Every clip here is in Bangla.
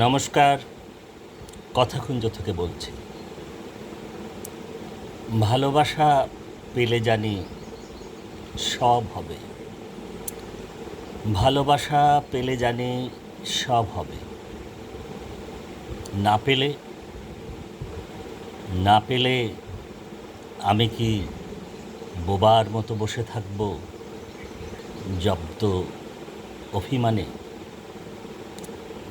নমস্কার, কথাকুঞ্জ থেকে বলছি। ভালোবাসা পেলে জানি সব হবে। ভালোবাসা পেলে জানি সব হবে। না পেলে না পেলে আমি কি বোবার মতো বসে থাকব জব্দ অভিমানে?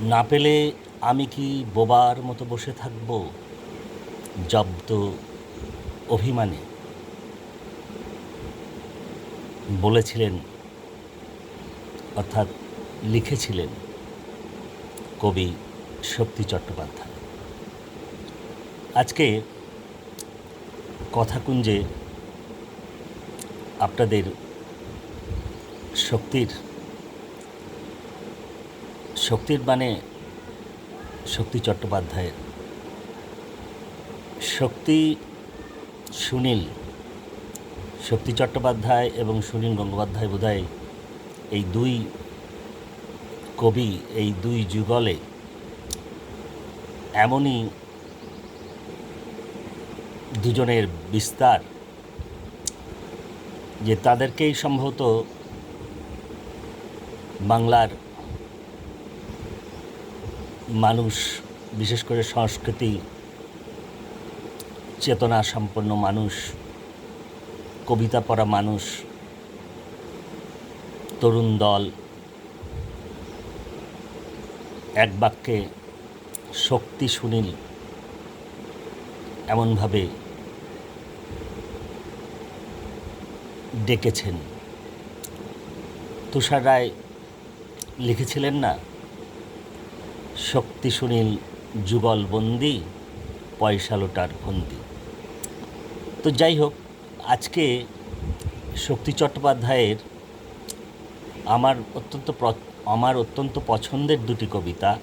না পেলে আমি কি বোবার মতো বসে থাকব? জব্দ অভিমানে। বলেছিলেন, অর্থাৎ লিখেছিলেন কবি শক্তি চট্টোপাধ্যায়। আজকে কথাকুঞ্জে আপনাদের শক্তির শক্তির মানে শক্তি চট্টোপাধ্যায়ের। শক্তি সুনীল, শক্তি চট্টোপাধ্যায় এবং সুনীল গঙ্গোপাধ্যায় বোধহয় এই দুই কবি, এই দুই যুগলে এমনই দুজনের বিস্তার যে তাদেরকেই সম্ভবত বাংলার মানুষ, বিশেষ করে সংস্কৃতি, চেতনা সম্পন্ন মানুষ, কবিতা পড়া মানুষ, তরুণ দল, এক বাক্যে শক্তি সুনীল, এমনভাবে ডেকেছেন। তুষার রায় লিখেছিলেন না? শক্তি সুনীল যুগলবন্দি পয়সা লোটার ফন্দি। তো যাই হোক, আজকে শক্তি চট্টোপাধ্যায়ের আমার অত্যন্ত আমার অত্যন্ত পছন্দের দুটি কবিতা,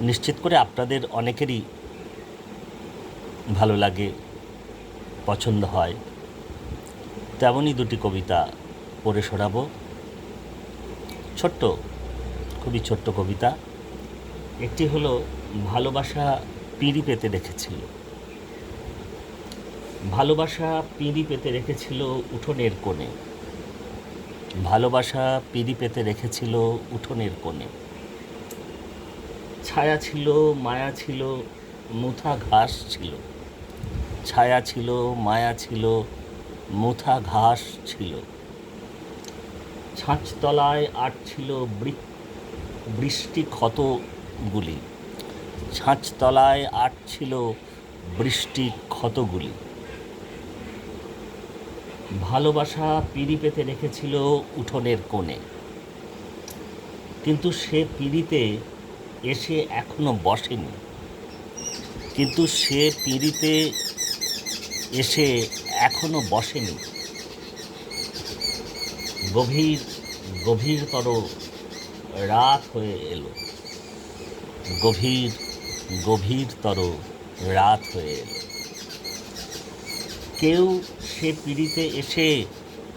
নিশ্চিত করে আপনাদের অনেকেরই ভালো লাগে, পছন্দ হয়। তেমনই দুটি কবিতা পড়ে শোনাবো। ছোট্ট, খুবই ছোট্ট কবিতা। একটি হলো ভালোবাসা পিঁড়ি পেতে রেখেছিল ভালোবাসা পিঁড়ি পেতে রেখেছিল উঠোনের কোণে। ভালোবাসা পিঁড়ি পেতে রেখেছিল উঠোনের কোণে। ছায়া ছিল, মায়া ছিল, মুথা ঘাস ছিল। ছায়া ছিল, মায়া ছিল, মুথা ঘাস ছিল। ছাঁচতলায় আট ছিল বৃষ্টি ক্ষতগুলি ছাঁচতলায় আট ছিল বৃষ্টি ক্ষতগুলি। ভালোবাসা পিড়ি পেতে রেখেছিল উঠোনের কোণে। কিন্তু সে পিড়িতে এসে এখনও বসেনি। কিন্তু সে পিড়িতে এসে এখনও বসেনি। গভীর, গভীরতর রাত হয়ে এলো। গভীর, গভীরতর রাত হয়ে এলো। কেউ সে পিড়িতে এসে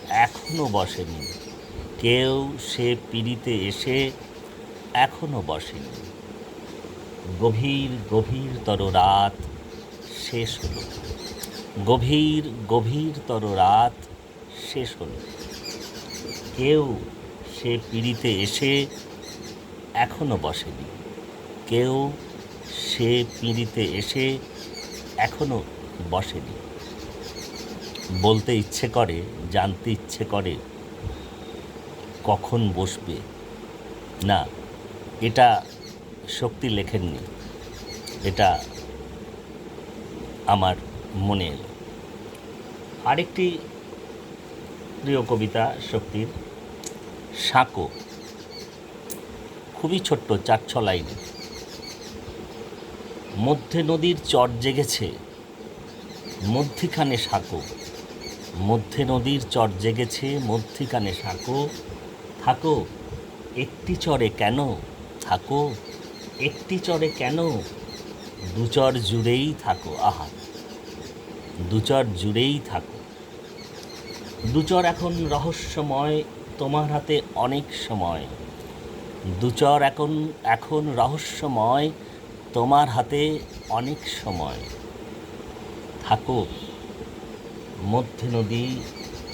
এখনও বসেনি। কেউ সে পিড়িতে এসে এখনও বসেনি। গভীর, গভীরতর রাত শেষ হলো। গভীর, গভীরতর রাত শেষ হলো। কেউ সে পিড়িতে এসে এখনও বসেনি। কেউ সে পিড়িতে এসে এখনও বসেনি। বলতে ইচ্ছে করে, জানতে ইচ্ছে করে, কখন বসবে? না, এটা শক্তি লেখেননি। এটা আমার মনে এলো। আরেকটি প্রিয় কবিতা শক্তির সাঁকো। খুবই ছোট্ট চার ছ লাইনে মধ্যে নদীর চর জেগেছে, মধ্যিখানে সাঁকো। মধ্যে নদীর চর জেগেছে, মধ্যিখানে সাঁকো। থাকো, একটি চরে কেন? থাকো, একটি চরে কেন? দুচর জুড়েই থাকো, আহা। দুচর জুড়েই থাকো। দুচর এখন রহস্যময়, তোমার হাতে অনেক সময়। দুচর এখন এখন রহস্যময় তোমার হাতে অনেক সময় থাকো। মধ্যে নদী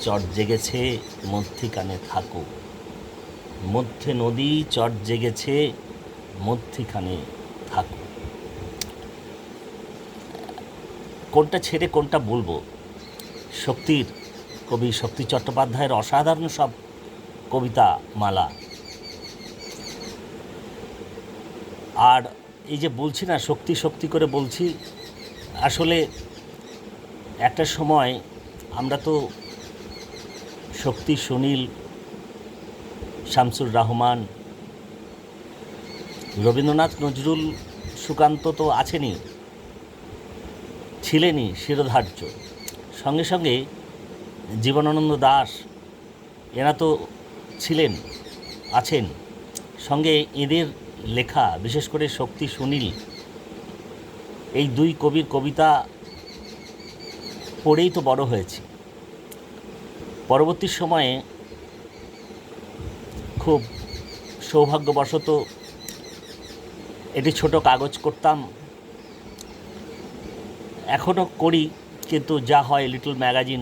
চট জেগেছে, মধ্যিখানে থাকো। মধ্যে নদী চট জেগেছে, মধ্যিখানে থাকো। কোনটা ছেড়ে কোনটা বলব? শক্তির কবি শক্তি চট্টোপাধ্যায়ের অসাধারণ সব কবিতা মালা আর এই যে বলছি না, শক্তি শক্তি করে বলছি, আসলে একটা সময় আমরা তো শক্তি, সুনীল, শামসুর রহমান, রবীন্দ্রনাথ, নজরুল, সুকান্ত তো আছেনই, ছিলেনই শিরোধার্য। সঙ্গে সঙ্গে জীবনানন্দ দাস, এরা তো ছিলেন, আছেন। সঙ্গে এদের লেখা, বিশেষ করে শক্তি সুনীল, এই দুই কবির কবিতা পড়েই তো বড় হয়েছি। পরবর্তী সময়ে খুব সৌভাগ্যবশত এটি ছোট কাগজ করতাম। এখনও করি, কিন্তু যা হয় লিটল ম্যাগাজিন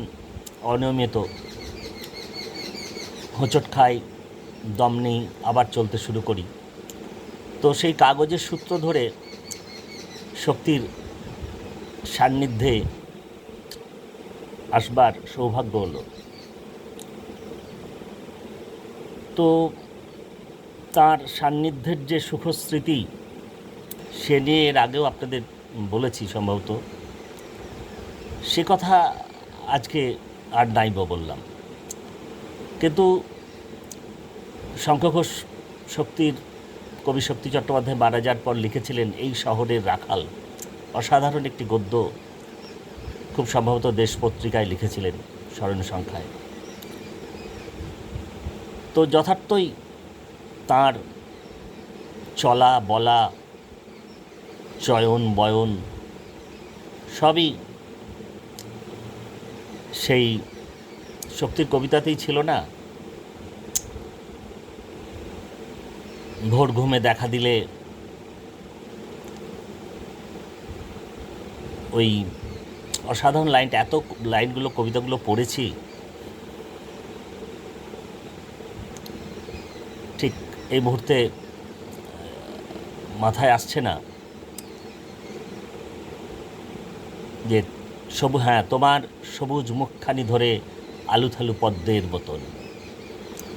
অনিয়মিত। হোঁচট খাই, দম নেই, আবার চলতে শুরু করি। তো সেই কাগজের সূত্র ধরে শক্তির সান্নিধ্যে আসবার সৌভাগ্য হলো। তো তার সান্নিধ্যের যে সুখস্মৃতি, সে নিয়ে এর আগেও আপনাদের বলেছি সম্ভবত। সে কথা আজকে আর নাইব বললাম। কিন্তু শঙ্খ ঘোষ শক্তির কবি শক্তি চট্টোপাধ্যায় মারা যাওয়ার পর লিখেছিলেন, এই শহরের রাখাল। অসাধারণ একটি গদ্য খুব সম্ভবত দেশ পত্রিকায় লিখেছিলেন স্মরণ সংখ্যায়। তো যথার্থই তার চলা, বলা, চয়ন, বয়ন সবই সেই শক্তির কবিতাতেই ছিল না। ভোর ঘুমে দেখা দিলে ওই অসাধারণ লাইনটা, এত লাইনগুলো, কবিতাগুলো পড়েছি। ঠিক এই মুহূর্তে মাথায় আসছে না যে সবু হ্যাঁ তোমার সবুজ মুখখানি ধরে আলুথালু পদ্মের বোতল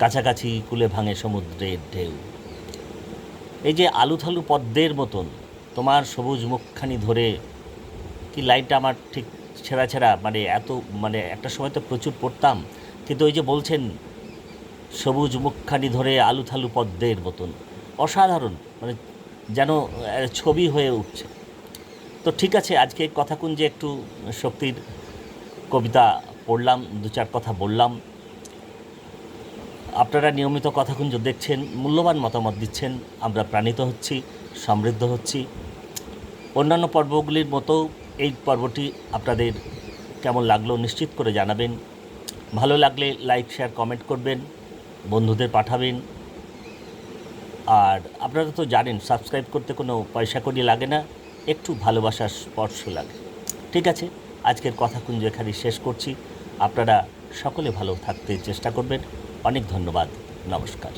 কাছাকাছি কুলে ভাঙে সমুদ্রের ঢেউ। এই যে আলুথালু পদ্মের মতন, তোমার সবুজ মুখখানি ধরে, কি লাইনটা আমার ঠিক ছেঁড়া ছেঁড়া? মানে এত মানে একটা সময় তো প্রচুর পড়তাম, কিন্তু ওই যে বলছেন, সবুজ মুখখানি ধরে আলুথালু পদ্মের মতন। অসাধারণ মানে যেন ছবি হয়ে উঠছে। তো ঠিক আছে, আজকে কথা কথাকুঞ্জে একটু শক্তির কবিতা পড়লাম, দু চার কথা বললাম। আপনারা নিয়মিত কথাকুঞ্জ দেখছেন, মূল্যবান মতামত দিচ্ছেন, আমরা প্রাণিত হচ্ছি, সমৃদ্ধ হচ্ছি। অন্যান্য পর্বগুলির মতো এই পর্বটি আপনাদের কেমন লাগল নিশ্চিত করে জানাবেন। ভালো লাগলে লাইক, শেয়ার, কমেন্ট করবেন, বন্ধুদের পাঠাবেন। আর আপনারা তো জানেন, সাবস্ক্রাইব করতে কোনো পয়সা করি লাগে না, একটু ভালোবাসার স্পর্শ লাগে। ঠিক আছে, আজকের কথাকুঞ্জ এখানে শেষ করছি। আপনারা সকলে ভালো থাকতে চেষ্টা করবেন। অনেক ধন্যবাদ। নমস্কার।